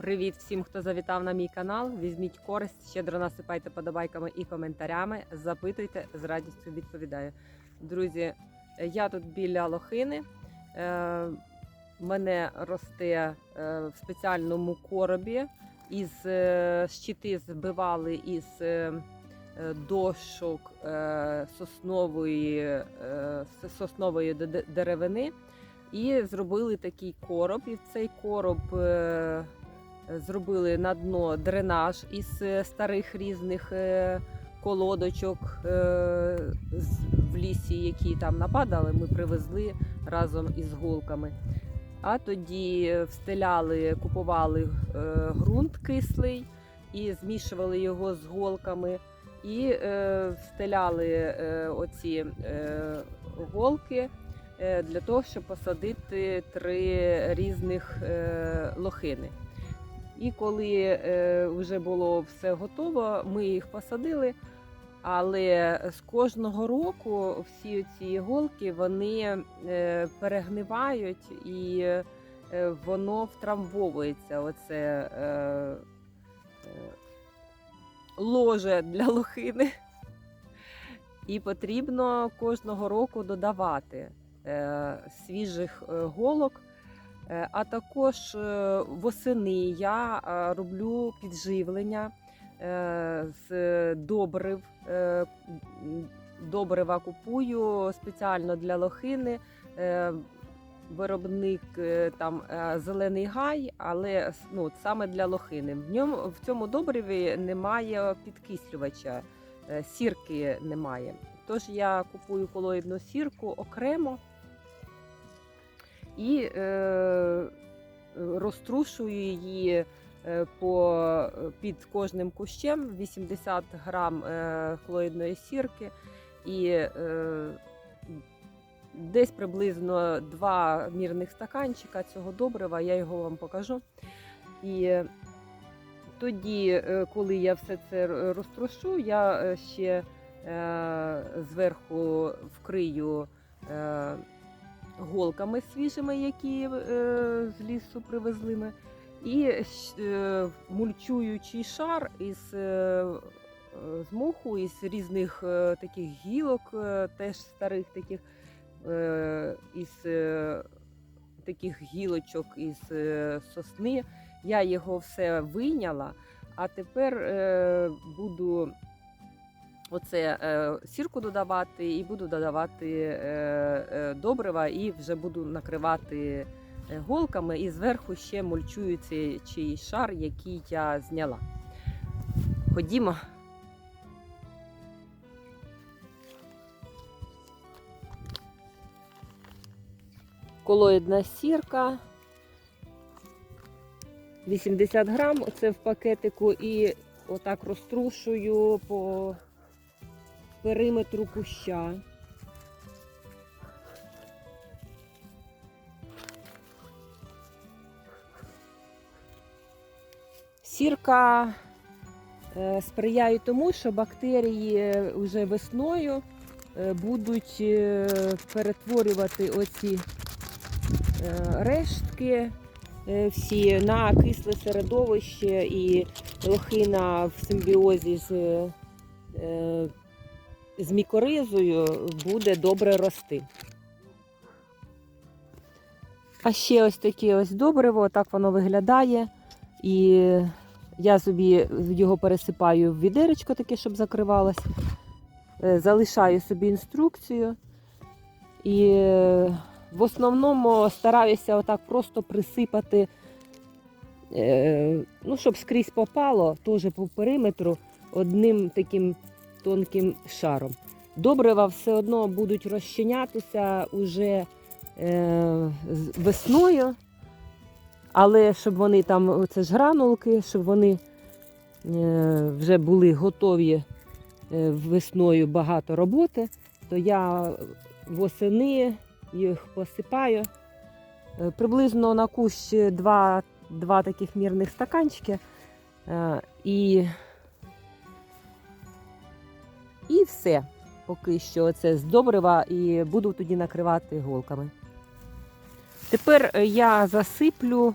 Привіт всім, хто завітав на мій канал. Візьміть користь, щедро насипайте подобайками і коментарями. Запитуйте, з радістю відповідаю. Друзі, я тут біля лохини. Е, мене росте е, в спеціальному коробі. Із е, щити збивали із дошок соснової, соснової де- де- деревини. І зробили такий короб. І в цей короб зробили на дно дренаж із е, старих різних е, колодочок е, в лісі, які там нападали. Ми привезли разом із голками. А тоді встеляли, купували е, ґрунт кислий і змішували його з голками. І е, встеляли е, оці е, голки е, для того, щоб посадити три різних е, лохини. І коли е, вже було все готово, ми їх посадили. Але з кожного року всі ці іголки вони е, перегнивають і е, воно втрамбовується. Оце ложе для лохини. І потрібно кожного року додавати свіжих голок. Е, А також е, восени я е, роблю підживлення з добрив. Добрива купую спеціально для лохини. Виробник там зелений гай, але ну, саме для лохини. В ньому в цьому добриві немає підкислювача, сірки немає. Тож я купую колоїдну сірку окремо і е, розтрушую її е, по, під кожним кущем. 80 грам е, хлоїдної сірки. І е, десь приблизно два мірних стаканчика цього добрива, я його вам покажу. І е, тоді, е, коли я все це розтрушу, я ще е, зверху вкрию е, голками свіжими, які е, з лісу привезли ми, і е, мульчуючий шар із е, з моху, із різних таких гілок, теж старих таких, із таких гілочок із сосни. Я його все вийняла, а тепер буду оце е, сірку додавати і буду додавати е, е, добрива і вже буду накривати е, голками і зверху ще мульчується чий шар, який я зняла. Ходімо. Колоїдна сірка. 80 грам, це в пакетику, і отак розтрушую по периметру куща. Сірка е, сприяє тому, що бактерії вже весною е, будуть е, перетворювати оці рештки всі на кисле середовище і лохина в симбіозі з, з мікоризою буде добре рости. А ще ось таке ось добриво, так воно виглядає. І я собі його пересипаю в відеречко таке, щоб закривалось. Е, Залишаю собі інструкцію. І е, в основному стараюся отак просто присипати, е, ну, щоб скрізь попало, теж по периметру одним таким тонким шаром. Добрива все одно будуть розчинятися уже е, весною, але щоб вони там, це ж гранулки, щоб вони е, вже були готові е, весною багато роботи, то я восени їх посипаю. Е, Приблизно на кущ два, два таких мірних стаканчики. Е, І, все. Поки що це з добрива і буду тоді накривати голками. Тепер е, я засиплю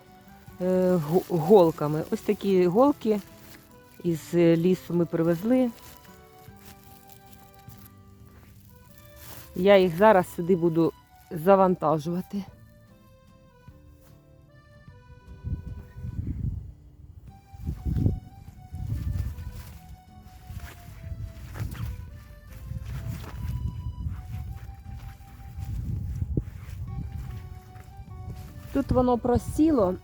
е, голками. Ось такі голки із е, лісу ми привезли. Я їх зараз сюди буду завантажувати. Тут воно просіло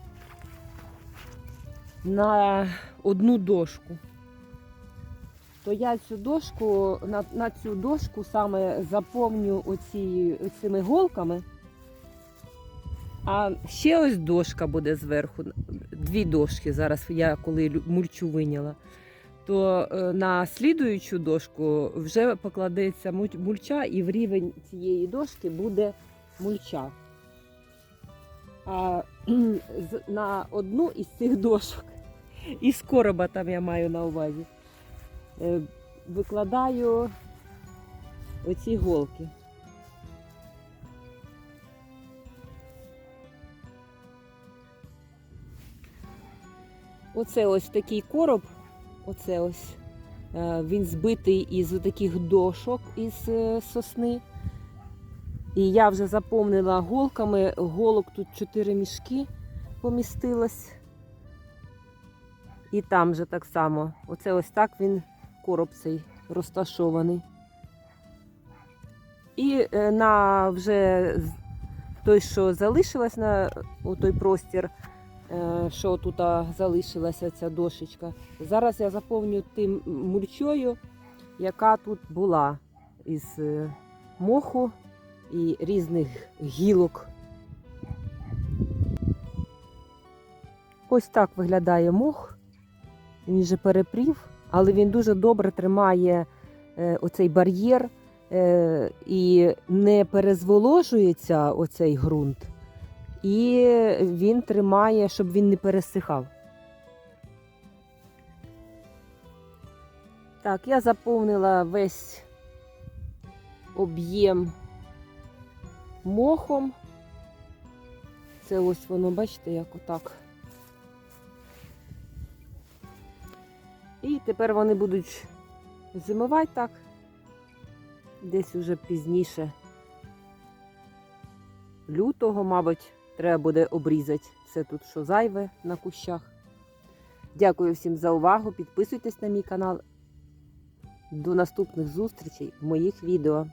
на одну дошку. То я цю дошку, на, на цю дошку саме заповню оці, оцими голками. А ще ось дошка буде зверху. Дві дошки зараз я коли мульчу виняла. То е, на слідуючу дошку вже покладеться мульча, і в рівень цієї дошки буде мульча. На одну із цих дошок, із короба там я маю на увазі, е, викладаю оці голки. Оце ось такий короб, оце ось. е, Він збитий із таких дошок із е, сосни. І я вже заповнила голками. Голок тут 4 мішки помістилось. І там же так само. Оце ось так він короб цей розташований. І е, на вже той, що залишилось на той простір, е, що тут залишилася ця дошечка. Зараз я заповню тим мульчою, яка тут була із е, моху і різних гілок. Ось так виглядає мох. Він вже перепрів, але він дуже добре тримає е, оцей бар'єр е, і не перезволожується оцей ґрунт. І він тримає, щоб він не пересихав. Так, я заповнила весь об'єм мохом. Це ось воно, бачите, як отак. І тепер вони будуть зимувати так. Десь уже пізніше. Лютого, мабуть, треба буде обрізати все тут, що зайве на кущах. Дякую всім за увагу. Підписуйтесь на мій канал. До наступних зустрічей в моїх відео.